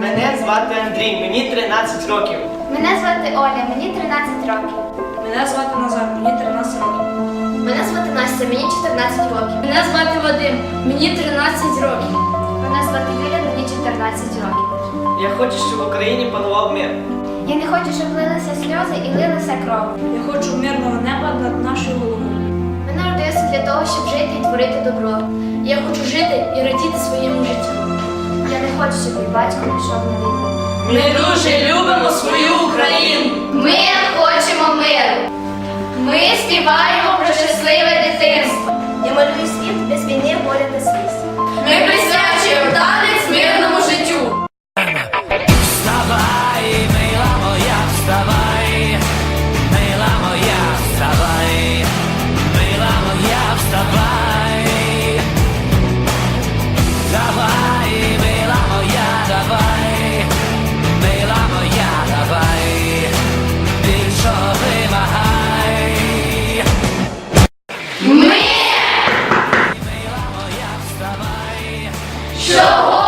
Мене звати Андрій, мені 13 років. Мене звати Оля, мені 13 років. Мене звати Назар, мені 13 років. Мене звати Настя, мені 14 років. Мене звати Вадим, мені 13 років. Мене звати Юля, мені 14 років. Я хочу, щоб в Україні панував мир. Я не хочу, щоб лилися сльози і лилася кров. Я хочу мирного неба над нашою головою. Ми народилися для того, щоб жити і творити добро. Я хочу жити і радіти своєму життю. Я хочу, щоб мій батько пішов на війну. Ми дуже любимо свою Україну. Ми хочемо миру. Ми співаємо про щасливе дитинство. Я малюю світ без війни, боля та сліз. Ми присвячуємо танець мирному життю. Вставай, мила моя, wstawaj, 守护。